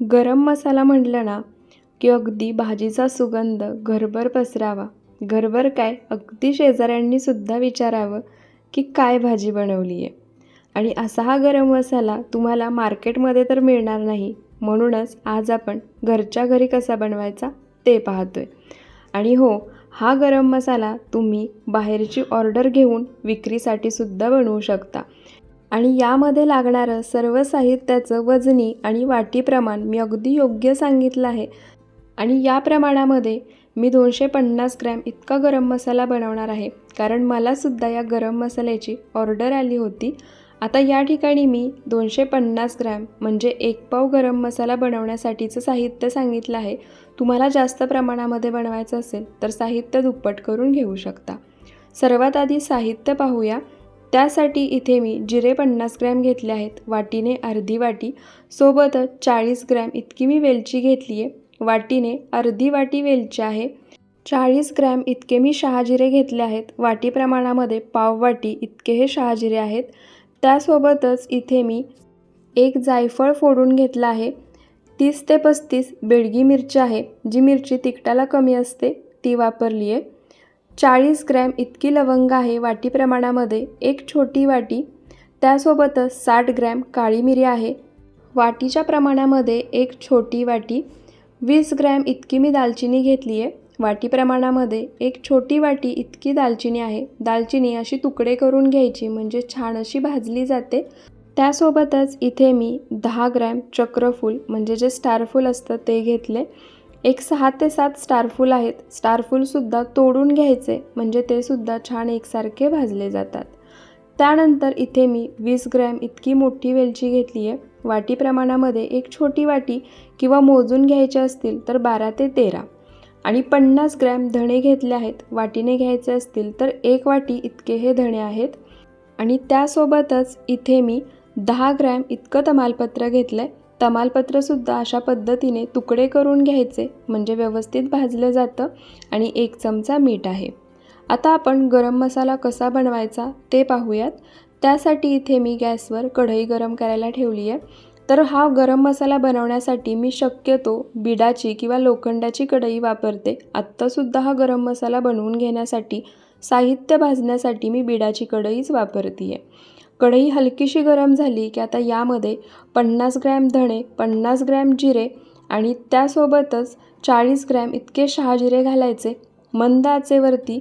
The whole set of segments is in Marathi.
गरम मसाला म्हटलं ना की अगदी भाजीचा सुगंध घरभर पसरावा. घरभर काय? अगदी शेजाऱ्यांनी सुद्धा विचारावं की काय भाजी बनवली आहे आणि असा हा गरम मसाला तुम्हाला मार्केटमध्ये तर मिळणार नाही. म्हणूनच आज आपण घरच्या घरी कसा बनवायचा ते पाहतोय. आणि हो हा गरम मसाला तुम्ही बाहेरची ऑर्डर घेऊन विक्रीसाठी सुद्धा बनवू शकता. आणि यामध्ये लागणारं सर्व साहित्याचं वजनी आणि वाटी प्रमाण मी अगदी योग्य सांगितलं आहे. आणि या प्रमाणामध्ये मी दोनशे पन्नास ग्रॅम इतका गरम मसाला बनवणार आहे. कारण मलासुद्धा या गरम मसाल्याची ऑर्डर आली होती. आता या ठिकाणी मी दोनशे पन्नास ग्रॅम म्हणजे एक पाव गरम मसाला बनवण्यासाठीचं साहित्य सांगितलं आहे. तुम्हाला जास्त प्रमाणामध्ये बनवायचं असेल तर साहित्य दुप्पट करून घेऊ शकता. सर्वात आधी साहित्य पाहूया. त्यासाठी इथे मी जिरे पन्नास ग्रॅम घेतले आहेत. वाटीने अर्धी वाटी. सोबतच चाळीस ग्रॅम इतकी मी वेलची घेतली आहे वाटीने अर्धी वाटी वेलची आहे. चाळीस ग्रॅम इतके मी शहाजिरे घेतले आहेत. वाटी प्रमाणामध्ये पाव वाटी इतके हे शहाजिरे आहेत. त्यासोबतच इथे मी एक जायफळ फोडून घेतलं आहे. तीस ते पस्तीस बेडगी मिरची आहे. जी मिरची तिखटाला कमी असते ती वापरली आहे चाळीस ग्रॅम इतकी लवंग आहे वाटी प्रमाणामध्ये एक छोटी वाटी. त्यासोबतच साठ ग्रॅम काळी मिरी आहे. वाटीच्या प्रमाणामध्ये एक छोटी वाटी. वीस ग्रॅम इतकी मी दालचिनी घेतली आहे वाटी प्रमाणामध्ये एक छोटी वाटी इतकी दालचिनी आहे. दालचिनी अशी तुकडे करून घ्यायची म्हणजे छान अशी भाजली जाते. त्यासोबतच इथे मी दहा ग्रॅम चक्रफूल म्हणजे जे स्टारफूल असतं ते घेतले. एक सहा ते सात स्टारफूल आहेत. स्टारफूलसुद्धा तोडून घ्यायचे म्हणजे ते सुद्धा छान एकसारखे भाजले जातात. त्यानंतर इथे मी वीस ग्रॅम इतकी मोठी वेलची घेतली आहे. वाटी प्रमाणामध्ये एक छोटी वाटी किंवा मोजून घ्यायचे असतील तर बारा ते तेरा. आणि पन्नास ग्रॅम धणे घेतले आहेत. वाटीने घ्यायचे असतील तर एक वाटी इतके हे धणे आहेत. आणि त्यासोबतच इथे मी दहा ग्रॅम इतकं तमालपत्र घेतलं आहे तमालपत्रसुद्धा अशा पद्धतीने तुकडे करून घ्यायचे म्हणजे व्यवस्थित भाजलं जातं आणि एक चमचा मीठ आहे. आता आपण गरम मसाला कसा बनवायचा ते पाहूयात. त्यासाठी इथे मी गॅसवर कढई गरम करायला ठेवली आहे. तर हा गरम मसाला बनवण्यासाठी मी शक्यतो बिडाची किंवा लोखंडाची कढई वापरते. आत्तासुद्धा हा गरम मसाला बनवून घेण्यासाठी साहित्य भाजण्यासाठी मी बिडाची कढईच वापरते आहे कढई हलकीशी गरम झाली की आता यामध्ये पन्नास ग्रॅम धणे पन्नास ग्रॅम जिरे आणि त्यासोबतच चाळीस ग्रॅम इतके शहाजिरे घालायचे. मंद आचेवरती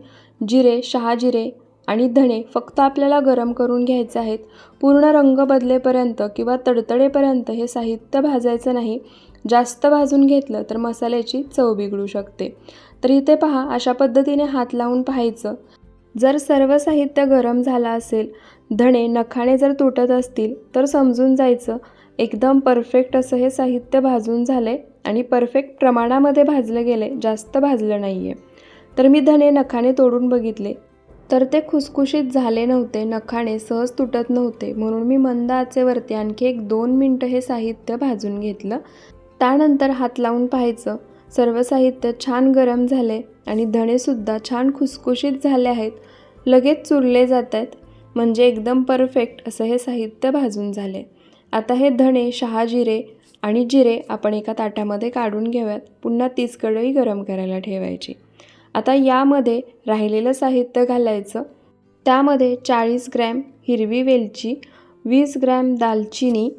जिरे शहाजिरे आणि धणे फक्त आपल्याला गरम करून घ्यायचे आहेत. पूर्ण रंग बदलेपर्यंत किंवा तडतडेपर्यंत हे साहित्य भाजायचं नाही. जास्त भाजून घेतलं तर मसाल्याची चव बिघडू शकते. तर इथे पहा अशा पद्धतीने हात लावून पाहायचं. जर सर्व साहित्य गरम झालं असेल धणे नखाने जर तुटत असतील तर समजून जायचं. एकदम परफेक्ट असं हे साहित्य भाजून झालं आहे आणि परफेक्ट प्रमाणामध्ये भाजलं गेलं आहे जास्त भाजलं नाही आहे तर मी धणे नखाने तोडून बघितले. तर ते खुसखुशीत झाले नव्हते नखाने सहज तुटत नव्हते म्हणून मी मंद आचेवरती आणखी एक दोन मिनटं हे साहित्य भाजून घेतलं. त्यानंतर हात लावून पाहायचं. सर्व साहित्य छान गरम झाले आणि धणेसुद्धा छान खुसखुशीत झाले आहेत. लगेच चुरले जात आहेत. म्हणजे एकदम परफेक्ट असं हे साहित्य भाजून झाले. आता हे धणे शहाजिरे आणि जिरे आपण एका ताटामध्ये काढून घेऊयात. पुन्हा तीच कढई गरम करायला ठेवायची. आता यामध्ये राहिलेलं साहित्य घालायचं. त्यामध्ये चाळीस ग्रॅम हिरवी वेलची वीस ग्रॅम दालचिनी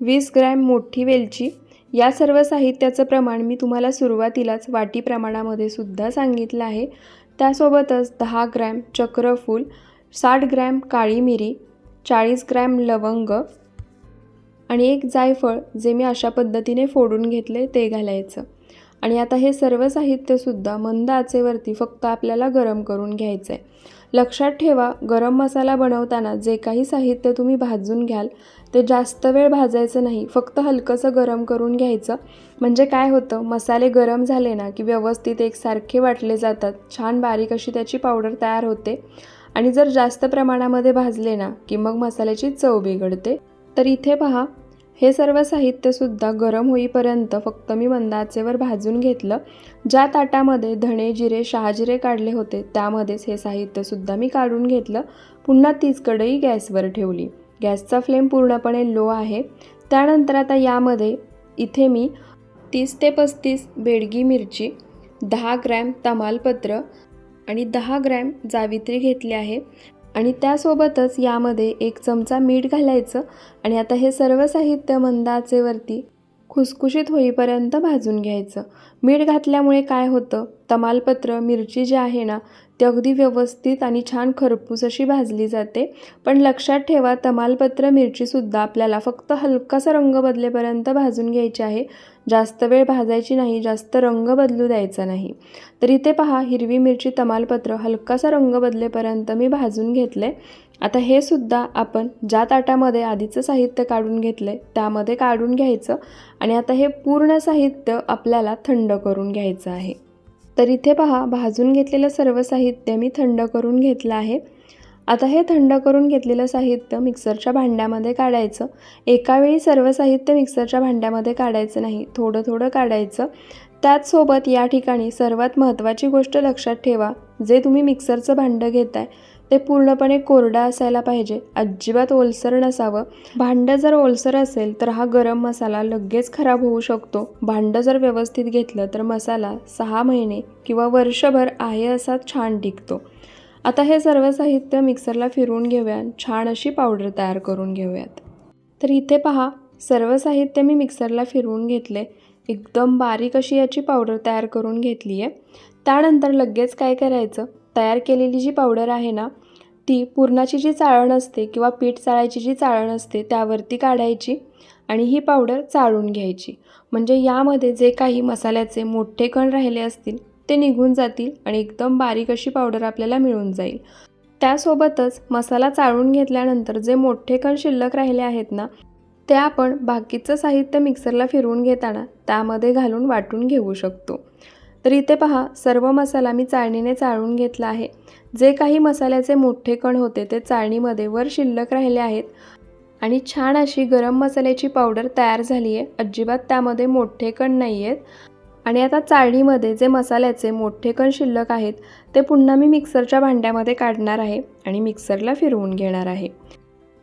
वीस ग्रॅम मोठी वेलची. या सर्व साहित्याचं प्रमाण मी तुम्हाला सुरुवातीलाच वाटी प्रमाणामध्ये सुद्धा सांगितलं आहे. त्यासोबतच दहा ग्रॅम चक्रफूल साठ ग्रॅम काळी मिरी चाळीस ग्रॅम लवंग आणि एक जायफळ जे मी अशा पद्धतीने फोडून घेतले ते घालायचं. आणि आता हे सर्व साहित्यसुद्धा मंद आचेवरती फक्त आपल्याला गरम करून घ्यायचं आहे लक्षात ठेवा गरम मसाला बनवताना जे काही साहित्य तुम्ही भाजून घ्याल ते जास्त वेळ भाजायचं नाही फक्त हलकंसं गरम करून घ्यायचं. म्हणजे काय होतं मसाले गरम झाले ना की व्यवस्थित एकसारखे वाटले जातात. छान बारीक अशी त्याची पावडर तयार होते. आणि जर जास्त प्रमाणामध्ये भाजले ना की मग मसाल्याची चव बिघडते. तर इथे पहा हे सर्व साहित्यसुद्धा गरम होईपर्यंत फक्त मी मंद आचेवर भाजून घेतलं. ज्या ताटामध्ये धणे जिरे शहाजिरे काढले होते त्यामध्येच हे साहित्यसुद्धा मी काढून घेतलं. पुन्हा तीच कढई गॅसवर ठेवली. गॅसचा फ्लेम पूर्णपणे लो आहे. त्यानंतर आता यामध्ये इथे मी तीस ते पस्तीस बेडगी मिरची दहा ग्रॅम तमालपत्र आणि दहा ग्रॅम जावित्री घेतली आहे. आणि त्यासोबतच यामध्ये एक चमचा मीठ घालायचं आणि आता हे सर्व साहित्य मंदाचेवरती खुसखुशीत होईपर्यंत भाजून घ्यायचं. मीठ घातल्यामुळे काय होतं? तमालपत्र मिरची जी आहे ना ती अगदी व्यवस्थित आणि छान खरपूस अशी भाजली जाते. पण लक्षात ठेवा तमालपत्र मिरचीसुद्धा आपल्याला फक्त हलकासा रंग बदलेपर्यंत भाजून घ्यायची आहे. जास्त वेळ भाजायची नाही जास्त रंग बदलू द्यायचा नाही. तर इथे पहा हिरवी मिरची तमालपत्र हलकासा रंग बदलेपर्यंत मी भाजून घेतले. आता हे सुद्धा आपण ज्या ताटामध्ये आधीचं साहित्य काढून घेतलं आहे त्यामध्ये काढून घ्यायचं आणि आता हे पूर्ण साहित्य आपल्याला थंड करून घ्यायचं आहे. तर इथे पहा भाजून घेतलेलं सर्व साहित्य मी थंड करून घेतलं आहे. आता हे थंड करून घेतलेलं साहित्य मिक्सरच्या भांड्यामध्ये काढायचं. एकावेळी सर्व साहित्य मिक्सरच्या भांड्यामध्ये काढायचं नाही थोडं थोडं काढायचं. त्याचसोबत या ठिकाणी सर्वात महत्त्वाची गोष्ट लक्षात ठेवा जे तुम्ही मिक्सरचं भांडं घेताय ते पूर्णपणे कोरडं असायला पाहिजे. अजिबात ओलसर नसावं. भांडं जर ओलसर असेल तर हा गरम मसाला लगेच खराब होऊ शकतो. भांडं जर व्यवस्थित घेतलं तर मसाला सहा महिने किंवा वर्षभर आहे असा छान टिकतो. आता हे सर्व साहित्य मिक्सरला फिरवून घेऊया छान अशी पावडर तयार करून घेऊयात. तर इथे पहा सर्व साहित्य मी मिक्सरला फिरवून घेतले. एकदम बारीक अशी याची पावडर तयार करून घेतली आहे त्यानंतर लगेच काय करायचं? तयार केलेली जी पावडर आहे ना ती पुरणाची जी चाळण असते किंवा पीठ चाळायची जी चाळण असते त्यावरती काढायची आणि ही पावडर चाळून घ्यायची. म्हणजे यामध्ये जे काही मसाल्याचे मोठे कण राहिले असतील ते निघून जातील आणि एकदम बारीक अशी पावडर आपल्याला मिळून जाईल. त्यासोबतच मसाला चाळून घेतल्यानंतर जे मोठे कण शिल्लक राहिले आहेत ना ते आपण बाकीचं साहित्य मिक्सरला फिरवून घेताना त्यामध्ये घालून वाटून घेऊ शकतो. तर इथे पहा सर्व मसाला मी चाळणीने चाळून घेतला आहे. जे काही मसाल्याचे मोठे कण होते ते चाळणीमध्ये वर शिल्लक राहिले आहेत आणि छान अशी गरम मसाल्याची पावडर तयार झाली आहे. अजिबात त्यामध्ये मोठे कण नाही आहेत. आणि आता चाळणीमध्ये जे मसाल्याचे मोठे कण शिल्लक आहेत ते पुन्हा मी मिक्सरच्या भांड्यामध्ये काढणार आहे आणि मिक्सरला फिरवून घेणार आहे.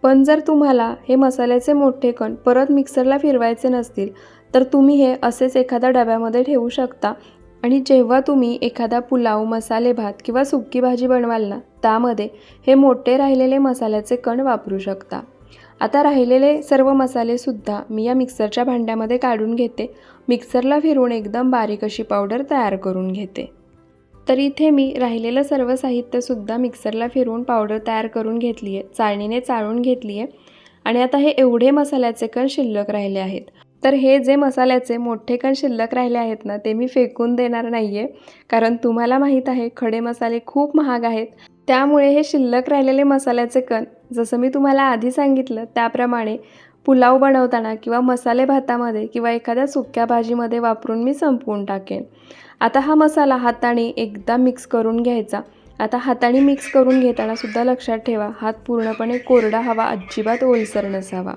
पण जर तुम्हाला हे मसाल्याचे मोठे कण परत मिक्सरला फिरवायचे नसतील तर तुम्ही हे असेच एखाद्या डब्यामध्ये ठेवू शकता. आणि जेव्हा तुम्ही एखादा पुलाव मसाले भात किंवा सुक्की भाजी बनवाल ना त्यामध्ये हे मोठे राहिलेले मसाल्याचे कण वापरू शकता. आता राहिलेले सर्व मसालेसुद्धा मी या मिक्सरच्या भांड्यामध्ये काढून घेते. मिक्सरला फिरून एकदम बारीक अशी पावडर तयार करून घेते. तर इथे मी राहिलेलं सर्व साहित्यसुद्धा मिक्सरला फिरवून पावडर तयार करून घेतली आहे चाळणीने चाळून घेतली आहे आणि आता हे एवढे मसाल्याचे कण शिल्लक राहिले आहेत. तर हे जे मसाल्याचे मोठे कण शिल्लक राहिले आहेत ना ते मी फेकून देणार नाही आहे कारण तुम्हाला माहीत आहे खडे मसाले खूप महाग आहेत. त्यामुळे हे शिल्लक राहिलेले मसाल्याचे कण जसं मी तुम्हाला आधी सांगितलं त्याप्रमाणे पुलाव बनवताना किंवा मसाले भातामध्ये किंवा एखाद्या सुक्या भाजीमध्ये वापरून मी संपवून टाकेन. आता हा मसाला हाताने एकदा मिक्स करून घ्यायचा. आता हाताने मिक्स करून घेताना सुद्धा लक्षात ठेवा हात पूर्णपणे कोरडा हवा अजिबात ओलसर नसावा.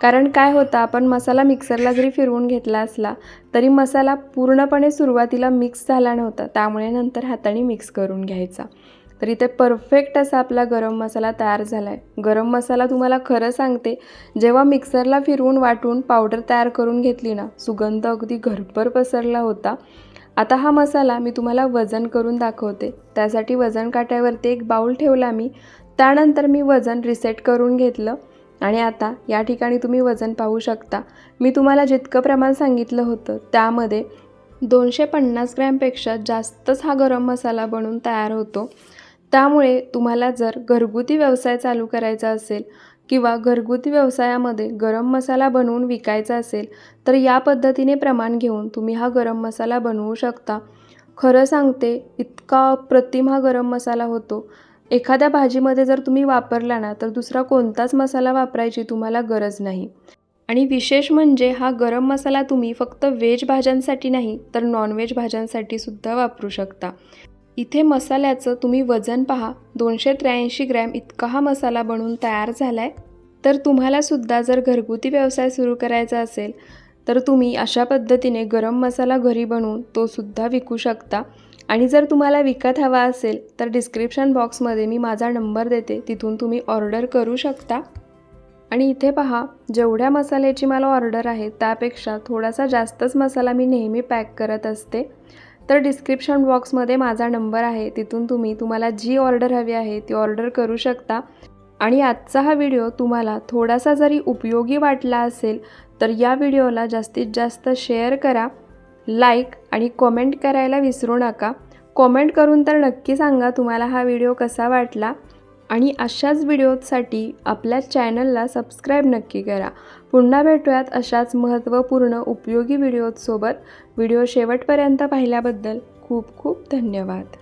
कारण काय होतं आपण मसाला मिक्सरला जरी फिरवून घेतला असला तरी मसाला पूर्णपणे सुरुवातीला मिक्स झाला नव्हता त्यामुळे नंतर हाताने मिक्स करून घ्यायचा. तर इथे परफेक्ट असा आपला गरम मसाला तयार झाला आहे गरम मसाला तुम्हाला खरं सांगते जेव्हा मिक्सरला फिरवून वाटून पावडर तयार करून घेतली ना सुगंध अगदी घरभर पसरला होता. आता हा मसाला मी तुम्हाला वजन करून दाखवते. त्यासाठी वजन काट्यावरती एक बाऊल ठेवला मी. त्यानंतर मी वजन रिसेट करून घेतलं. आणि आता या ठिकाणी तुम्ही वजन पाहू शकता. मी तुम्हाला जितकं प्रमाण सांगितलं होतं त्यामध्ये दोनशे पन्नास ग्रॅमपेक्षा जास्तच हा गरम मसाला बनून तयार होतो. त्यामुळे तुम्हाला जर घरगुती व्यवसाय चालू करायचा असेल किंवा घरगुती व्यवसायामध्ये गरम मसाला बनवून विकायचा असेल तर या पद्धतीने प्रमाण घेऊन तुम्ही हा गरम मसाला बनवू शकता. खरं सांगते इतका अप्रतिम हा गरम मसाला होतो. एखाद्या भाजीमध्ये जर तुम्ही वापरला ना तर दुसरा कोणताच मसाला वापरायची तुम्हाला गरज नाही. आणि विशेष म्हणजे हा गरम मसाला तुम्ही फक्त व्हेज भाज्यांसाठी नाही तर नॉनव्हेज भाज्यांसाठी सुद्धा वापरू शकता. इथे मसाल्याचं तुम्ही वजन पहा दोनशे त्र्याऐंशी ग्रॅम इतका हा मसाला बनवून तयार झाला आहे तर तुम्हालासुद्धा जर घरगुती व्यवसाय सुरू करायचा असेल तर तुम्ही अशा पद्धतीने गरम मसाला घरी बनवून तो सुद्धा विकू शकता. आणि जर तुम्हाला विकत हवा असेल तर डिस्क्रिप्शन बॉक्समध्ये मी माझा नंबर देते. तिथून तुम्ही ऑर्डर करू शकता. आणि इथे पहा जेवढ्या मसाल्याची मला ऑर्डर आहे त्यापेक्षा थोडासा जास्तच मसाला मी नेहमी पॅक करत असते. तर डिस्क्रिप्शन बॉक्समध्ये माझा नंबर आहे. तिथून तुम्ही तुम्हाला जी ऑर्डर हवी आहे ती ऑर्डर करू शकता. आणि आजचा हा व्हिडिओ तुम्हाला थोडासा जरी उपयोगी वाटला असेल तर या व्हिडिओला जास्तीत जास्त शेअर करा. लाईक आणि कॉमेंट करायला विसरू नका. कॉमेंट करून तर नक्की सांगा तुम्हाला हा व्हिडिओ कसा वाटला. आणि अशाच व्हिडिओसाठी आपल्या चॅनलला सबस्क्राईब नक्की करा. पुन्हा भेटूयात अशाच महत्त्वपूर्ण उपयोगी व्हिडिओजसोबत व्हिडिओ शेवटपर्यंत पाहिल्याबद्दल खूप खूप धन्यवाद.